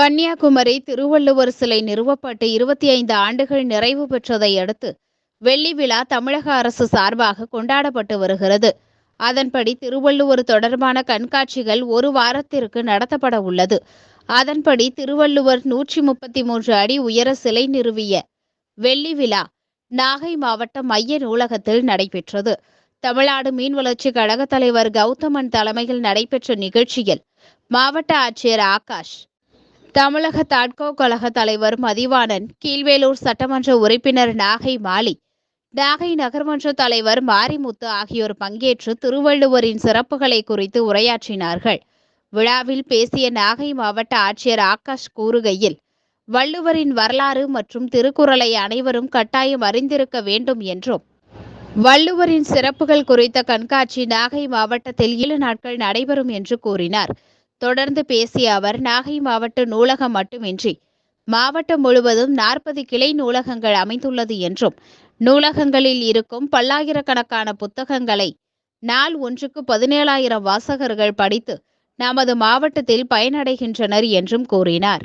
கன்னியாகுமரி திருவள்ளுவர் சிலை நிறுவப்பட்டு இருபத்தி ஐந்து ஆண்டுகள் நிறைவு பெற்றதை அடுத்து வெள்ளி விழா தமிழக அரசு சார்பாக கொண்டாடப்பட்டு வருகிறது. அதன்படி திருவள்ளுவர் தொடர்பான கண்காட்சிகள் ஒரு வாரத்திற்கு நடத்தப்பட உள்ளது. அதன்படி திருவள்ளுவர் நூற்றி முப்பத்தி மூன்று அடி உயர சிலை நிறுவிய வெள்ளி விழா நாகை மாவட்ட மைய நூலகத்தில் நடைபெற்றது. தமிழ்நாடு மீன் வளர்ச்சி கழக தலைவர் கௌதமன் தலைமையில் நடைபெற்ற நிகழ்ச்சியில் மாவட்ட ஆட்சியர் ஆகாஷ் தமிழக தாட்கோ கழக தலைவர் மதிவாணன் கீழ்வேலூர் சட்டமன்ற உறுப்பினர் நாகை மாலி நாகை நகர்மன்ற தலைவர் மாரிமுத்து ஆகியோர் பங்கேற்று திருவள்ளுவரின் சிறப்புகளை குறித்து உரையாற்றினார்கள். விழாவில் பேசிய நாகை மாவட்ட ஆட்சியர் ஆகாஷ் கூறுகையில் வள்ளுவரின் வரலாறு மற்றும் திருக்குறளை அனைவரும் கட்டாயம் அறிந்திருக்க வேண்டும் என்றும் வள்ளுவரின் சிறப்புகள் குறித்த கண்காட்சி நாகை மாவட்டத்தில் ஏழு நாட்கள் நடைபெறும் என்று கூறினார். தொடர்ந்து பேசிய அவர் நாகை மாவட்ட நூலகம் மட்டுமின்றி மாவட்டம் முழுவதும் நாற்பது கிளை நூலகங்கள் அமைந்துள்ளது என்றும் நூலகங்களில் இருக்கும் பல்லாயிரக்கணக்கான புத்தகங்களை நாள் ஒன்றுக்கு பதினேழாயிரம் வாசகர்கள் படித்து நமது மாவட்டத்தில் பயனடைகின்றனர் என்றும் கூறினார்.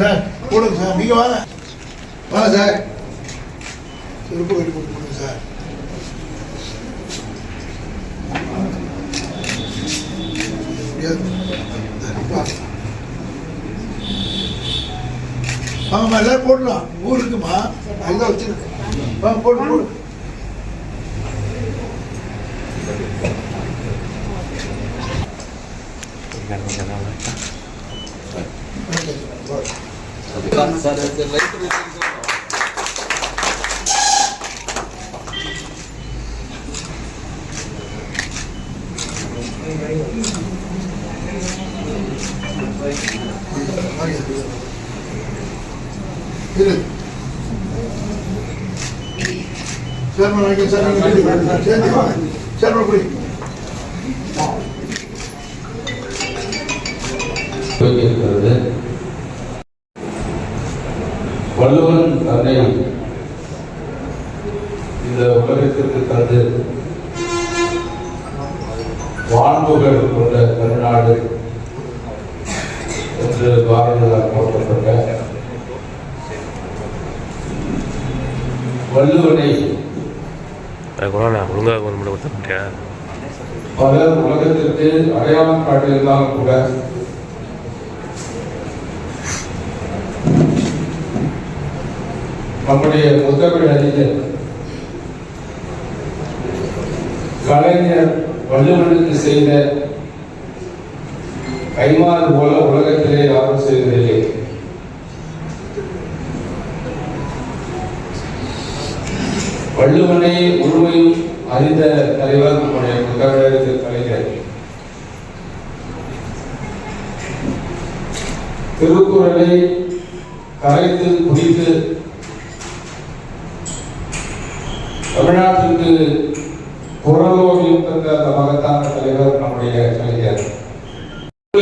சார் கொடுங்க சார் நீங்கள் வாங்க வாங்க சார் செருப்பு கட்டி போட்டு கொடுங்க சார் முடியாது. சரி, வா. வாங்கம்மா எல்லாரும் போடலாம் ஊர் இருக்குமா அதுதான் வச்சிருக்கு போடு போடு இரு சேர்மன் நீங்கள் சேர்ந்து வாங்க சேர்மன் குடி இருக்கிறது வள்ளுவன் தன்னை இந்த உலகத்திற்கு தந்து வாழ்வுகள் கொண்ட தமிழ்நாடு என்று பாரதியார் போற்றப்பட்ட வள்ளுவனை. பலர் உலகத்திற்கு அடையாளம் காட்டியிருந்தாலும் கூட நம்முடைய முத்தமிழ் அறிஞர் கலைஞர் வள்ளுவனுக்கு செய்த கைமாறு போல உலகத்திலே யாரும் செய்வதில்லை. வள்ளுவனை முழுமையும் அறிந்த தலைவர் நம்முடைய முத்தமிழர் கலைஞர். திருக்குறளை கரைத்து குடித்து தமிழ்நாட்டிற்கு குரலோவியம் தந்த அந்த மகத்தான தலைவர் நம்முடைய கலைஞர்.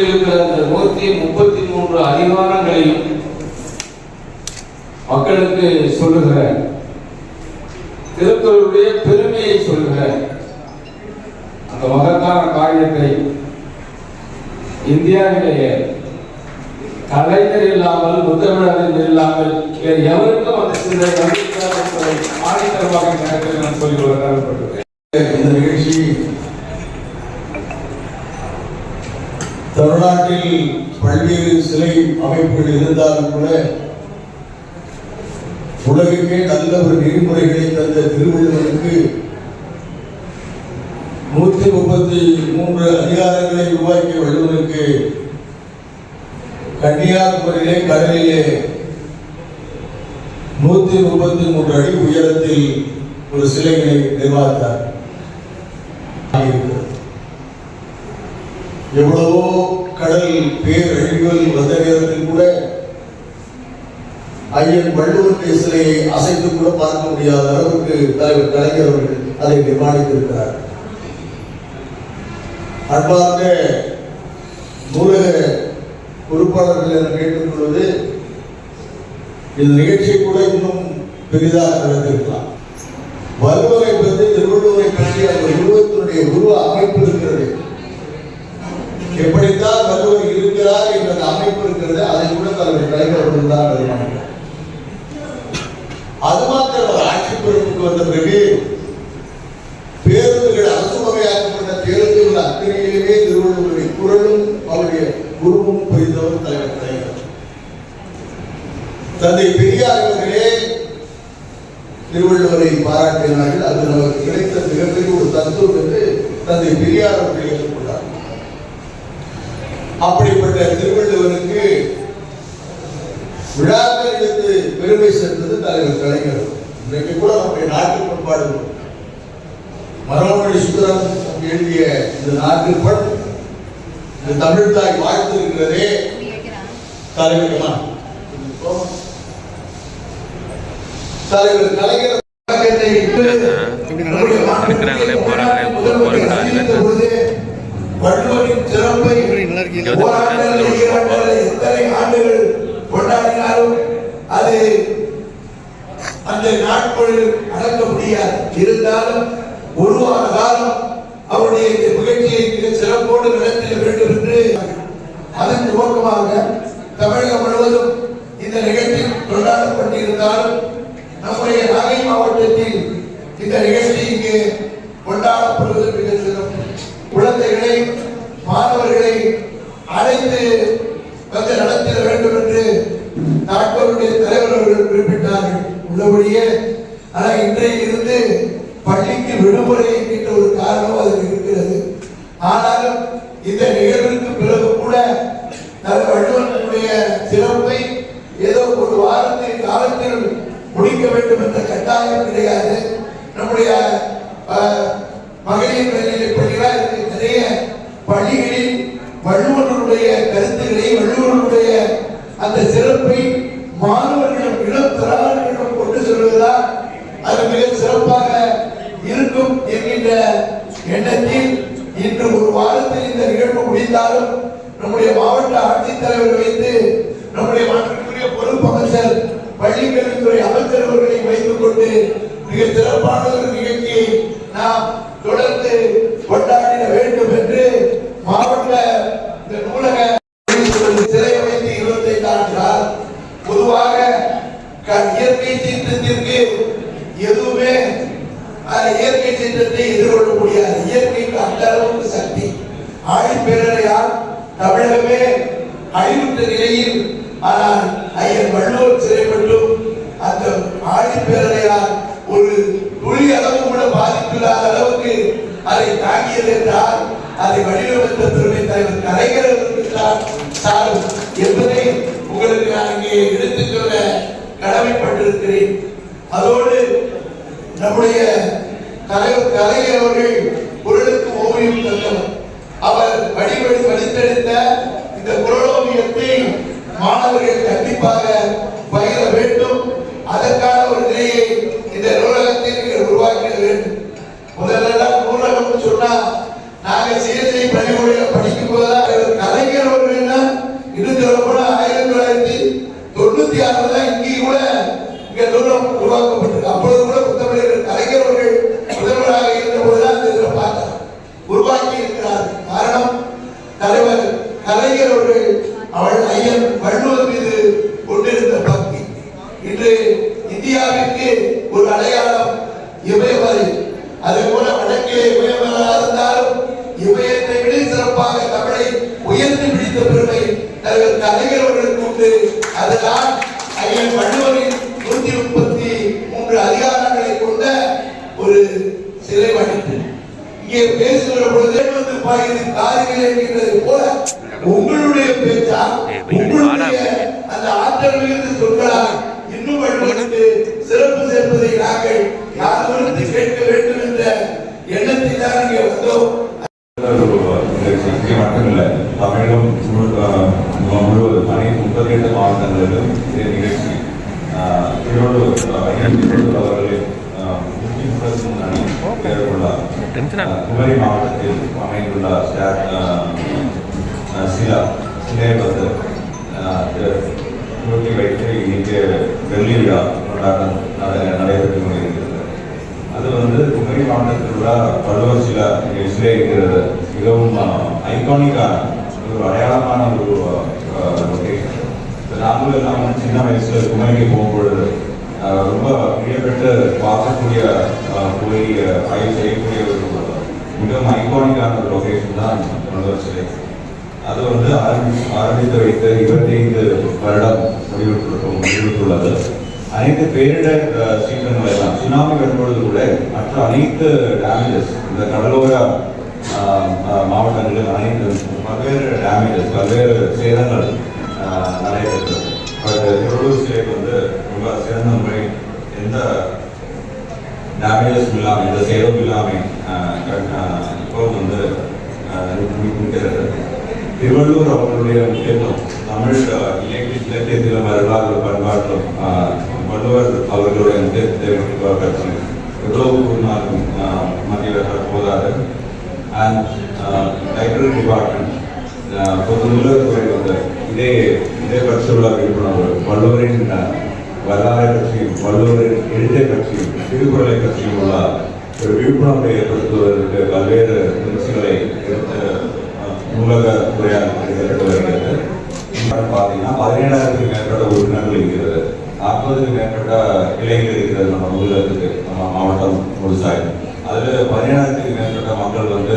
இருக்கிற அந்த நூத்தி முப்பத்தி மூன்று அதிகாரங்களையும் மக்களுக்கு சொல்லுகிற திருக்குறளுடைய பெருமையை சொல்லுகிற அந்த மகத்தான காரியத்தை இந்தியாவிலேயே கலைஞர் இல்லாமல் முத்தமிழர் இல்லாமல் வேறு எவருக்கும் அந்த சிந்தனை ஆணித்தரமாக இந்த நான் சொல்லிக் கொள்ள இந்த நிகழ்ச்சி தமிழ்நாட்டில் பல்வேறு சிலை அமைப்புகள் இருந்தாலும் கூட உலகுக்கே நல்ல ஒரு நெறிமுறைகளை தந்த திருவள்ளுவருக்கு நூற்றி முப்பத்தி மூன்று அதிகாரங்களை உருவாக்கிய வள்ளுவருக்கு கன்னியாகுமரியிலே கடலிலே நூற்றி முப்பத்தி மூன்று அடி உயரத்தில் ஒரு சிலைகளை நிர்மாணித்தார். எவ்வளவோ கடல் பேரழிவுகள் வந்த நேரத்தில் கூட ஐயன் வள்ளுவருடைய சிலையை அசைத்து கூட பார்க்க முடியாத அளவுக்கு தலைவர் கலைஞர் அவர்கள் அதை நிர்மாணித்திருக்கிறார். அன்பார்ந்த நூலக பொறுப்பாளர்கள் என கேட்டுக்கொள்வது இந்த நிகழ்ச்சியை கூட இன்னும் பெரிதாக நடந்திருக்கலாம். வள்ளுவரை பற்றி திருவள்ளுவரை பற்றி அந்த உருவத்தினுடைய உருவ அமைப்பு இருக்கிறது. இருக்கிறார் என்ற அமைப்பு இருக்கிறது அதை கூட தலைவர் கலைஞர் அவர்கள் தான் அது மாத்திரம் அவர் ஆட்சி பொறுப்புக்கு வந்த பிறகு பேருந்துகள் அரசு வகையாக்கப்பட்ட பேருந்துகள் உள்ள திருவள்ளுவருடைய குரலும் அவருடைய குருவும் புரிந்தவர் தலைவர் தலைவர் தந்தை பெரியார் அவர்களே திருவள்ளுவரை பாராட்டினார்கள். அது நமக்கு கிடைத்த மிகப்பெரிய ஒரு தத்துவம் என்று தந்தை பெரியார் அவர்கள் அப்படிப்பட்ட திருவள்ளுவருக்கு விழாக்கள் எடுத்து பெருமை சேர்த்தது தலைவர் கலைஞர். இன்றைக்கு கூட நம்முடைய நாட்டு பண்பாடு மரமொழி சுந்தரம் எழுதிய இந்த நாட்டில் பண் இந்த தமிழ் தாய் வாழ்த்து இருக்கிறதே தலைவருமா? தலைவர் கலைஞர் போறாங்களே, பொழுது வள்ளுவரின் சிறப்பை எத்தனை ஆண்டுகள் கொண்டாடினாலும் அது அந்த நாட்களில் அடக்க முடியாது. இருந்தாலும் ஒரு வார காலம் அவருடைய நிகழ்ச்சியை மிக சிறப்போடு வேண்டும் என்று அதன் துவக்கமாக தமிழகம் முழுவதும் இந்த நிகழ்ச்சி கொண்டாடப்பட்டிருந்தாலும் நம்முடைய நாகை மாவட்டத்தில் இந்த நிகழ்ச்சி இங்கே கொண்டாடப்படுவது மிக சிறப்பு குழந்தைகளை மாணவர்களை அழைத்து வந்து நடத்திட வேண்டும் என்று நாட்களுடைய தலைவர் அவர்கள் குறிப்பிட்டார்கள் உள்ளபடியே ஆனால் இன்றைய இருந்து பள்ளிக்கு விடுமுறை என்கின்ற ஒரு காரணம் அதில் இருக்கிறது. ஆனாலும் இந்த நிகழ்விற்கு பிறகு கூட தலைவர் வள்ளுவனுடைய சிறப்பை ஏதோ ஒரு வாரத்தின் காலத்தில் முடிக்க வேண்டும் என்ற கட்டாயம் கிடையாது. அது மிக சிறப்பாக இருக்கும் என்கின்ற எண்ணத்தில் இன்று ஒரு வாரத்தில் இந்த நிகழ்வு முடிந்தாலும் நம்முடைய மாவட்ட ஆட்சித்தலைவர் வைத்து நம்முடைய மாற்றுக்குரிய பொறுப்பு அமைச்சர் பள்ளிக்கல்வித்துறை அமைச்சர் அவர்களை வைத்துக் கொண்டு மிக சிறப்பான ஒரு நிகழ்ச்சியை நாம் தொடர்ந்து கொண்டாடிட வேண்டும் என்று மாவட்ட இந்த நூலக சிலை வைத்து இருபத்தைந்து ஆண்டுகள் பொதுவாக இயற்கை சீர்திருத்திற்கு எதுவுமே அந்த இயற்கை சீற்றத்தை எதிர்கொள்ள முடியாது இயற்கைக்கு அந்த அளவுக்கு சக்தி ஆழிப்பேரறையால் தமிழகமே அழிவுற்ற நிலையில் ஆனால் ஐயன் வள்ளுவர் சிறை மட்டும் அந்த ஆழிப்பேரறையால் ஒரு துளி அளவு கூட பாதிப்பில்லாத அளவுக்கு அதை தாங்கியது என்றால் அதை வடிவமைத்த பெருமை தலைவர் கலைஞர் அவர்களுக்குத்தான் சாரும் என்பதை உங்களுக்கு நான் இங்கே எடுத்துச் சொல்ல கடமைப்பட்டிருக்கிறேன். அதோடு நம்முடைய தலைவர் கலைஞர் அவர்கள் கண்டிப்பாக பயிர வேண்டும். அதற்கான ஒரு நிலையை இந்த நூலகத்தை நீங்கள் உருவாக்கிட வேண்டும் முதல்ல நூலகம் சொன்னா நாங்க சிஎஸ்ஐ பள்ளிக்கூடையில படிக்கும் போதுதான் கலைஞர் அவர்கள் இன்னும் சொல்ல போனா ஆயிரத்தி தொள்ளாயிரத்தி தொண்ணூத்தி ஆறுல தான் இங்கேயும் கூட இங்க நூலகம் உருவாக்கப்பட்டிருக்கு. அப்பொழுது கூட புத்தமிழர் கலைஞர் அவர்கள் முதல்வராக இருந்த போதுதான் அந்த இதில் பார்த்தார். உருவாக்கி இருக்கிறார் காரணம் தலைவர் கலைஞர் அவர்கள் அவள் ஐயன் வள்ளுவர் மீது கொண்டிருந்த பக்தி இன்று இந்தியாவிற்கு ஒரு அடையாளம் இமயமலை அதே போல வடக்கிலே இமயமலையாக இருந்தாலும் இமயத்தை விட சிறப்பாக தமிழை உயர்த்தி பிடித்த பெருமை தலைவர் கலைஞர் அவர்களுக்கு உண்டு அதுதான் ஐயன் வள்ளுவரின் நூத்தி முப்பத்தி மூன்று அதிகாரங்களை கொண்ட ஒரு வகித்து இங்கே பேசுகிற பொழுது வந்து பாயுது காதுகள் என்கிறது போல உங்களுடைய பேச்சா உங்களுடைய அந்த ஆற்றல் மிகுந்த சொற்களால் இன்னும் வள்ளுவருக்கு சிறப்பு சேர்ப்பதை நாங்கள் யாரும் கேட்க வேண்டும் என்ற எண்ணத்தை தான் இங்கே வந்தோம். இங்கே தமிழகம் முழுவதும் அனைத்து முப்பத்தி எட்டு மாவட்டங்களிலும் நிகழ்ச்சி. திருவள்ளூர் அவர்களின் முக்கிய டென்ஷன் குமரி மாவட்டத்தில் அமைந்துள்ள சிலா சிலை வைத்து இன்னைக்கு வெள்ளி விழா கொண்டாட்டம் நடைபெற்று கொண்டிருக்கிறது. அது வந்து குமரி மாவட்டத்தில் உள்ள வள்ளுவர் சில சிலை இருக்கிறது மிகவும் ஐகானிக்கான ஒரு அடையாளமான ஒரு நாங்களும் இல்லாமல் சின்ன வயசுல குமரிக்கு போகும்பொழுது ரொம்ப பிரியப்பட்டு பார்க்கக்கூடிய போய் ஆய்வு செய்யக்கூடிய ஒரு மிகவும் ஐகானிக்கான ஒரு லொகேஷன் தான் வள்ளுவர் சிலை. அது வந்து ஆரம்பி ஆரம்பித்து வைத்து இருபத்தைந்து வருடம் முடிவுற்று முடிவுற்றுள்ளது. அனைத்து பேரிடர் அஹ், எல்லாம் சுனாமி வரும்பொழுது கூட மற்ற அனைத்து டேமேஜஸ் இந்த கடலோர மாவட்டங்களில் அனைத்து பல்வேறு டேமேஜஸ் பல்வேறு சேதங்கள் நடைபெற்றது. பட் திருவள்ளூர் சிலைக்கு வந்து ரொம்ப சிறந்த முறை எந்த டேமேஜஸும் இல்லாமல் எந்த சேதமும் இல்லாமல் அஹ், இப்போ வந்து அஹ், திருவள்ளூர் அவர்களுடைய முக்கியத்துவம். தமிழ் இலக்கிய இலக்கியத்திலும் வரலாறு பண்பாட்டிலும் வள்ளுவர் அவர்களுடைய முக்கியத்துவத்தை பற்றி எவ்வளவு கூறினாலும் அஹ், மத்தியில் போதாது அண்ட் லைப்ரரி டிபார்ட்மெண்ட் பொது நூலகத்துறை வந்து இதே இதே பற்றியுள்ள விழிப்புணர்வு வள்ளுவரின் வரலாறு வரலாறை பற்றியும் வள்ளுவரின் எழுத்தை பற்றியும் திருக்குறளை பற்றியும் உள்ள ஒரு விழிப்புணர்வை ஏற்படுத்துவதற்கு பல்வேறு முயற்சிகளை எடுத்து நூலக துறையால் வருகிறது. பார்த்தீங்கன்னா பதினேழாயிரத்துக்கு மேற்பட்ட உறுப்பினர்கள் இருக்கிறது. நாற்பதுக்கு மேற்பட்ட இளைஞர்கள் இருக்கிறது நம்ம நூலகத்துக்கு நம்ம மாவட்டம் முழுசாக அதில் பதினேழாயிரத்துக்கு மேற்பட்ட மக்கள் வந்து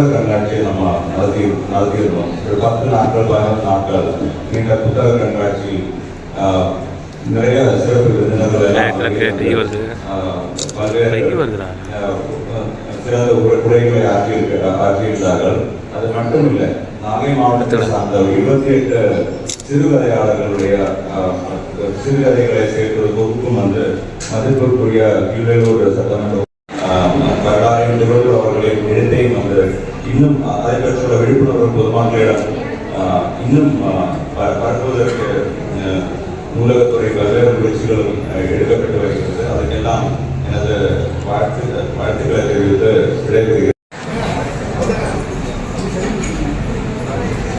புத்தக கண்காட்சியை நம்ம நடத்தி நடத்தியிருந்தோம் ஒரு பத்து நாட்கள் பதினொன்று நாட்கள் நீண்ட புத்தக கண்காட்சி நிறைய சிறப்பு விருந்தினர்கள் சிறந்த உரை- உரைகளை ஆற்றியிருக்க ஆற்றியிருந்தார்கள். அது மட்டும் இல்லை நாகை மாவட்டத்தை சார்ந்த ஒரு இருபத்தி எட்டு சிறுகதையாளர்களுடைய சிறுகதைகளை சேர்க்கிற தொகுப்பும் வந்து மதிப்பிற்குரிய கீழூர் சட்டமன்ற அஹ், வரலாறு இன்னும் அதை பற்றியுள்ள விழிப்புணர்வு பொதுமக்களிடம் அஹ், இன்னும் பரப்புவதற்கு நூலகத்துறை பல்வேறு முயற்சிகளும் எடுக்கப்பட்டு வருகிறது. அதற்கெல்லாம் எனது வாழ்த்து வாழ்த்துக்களை தெரிவித்து விடைபெறுகிறேன்.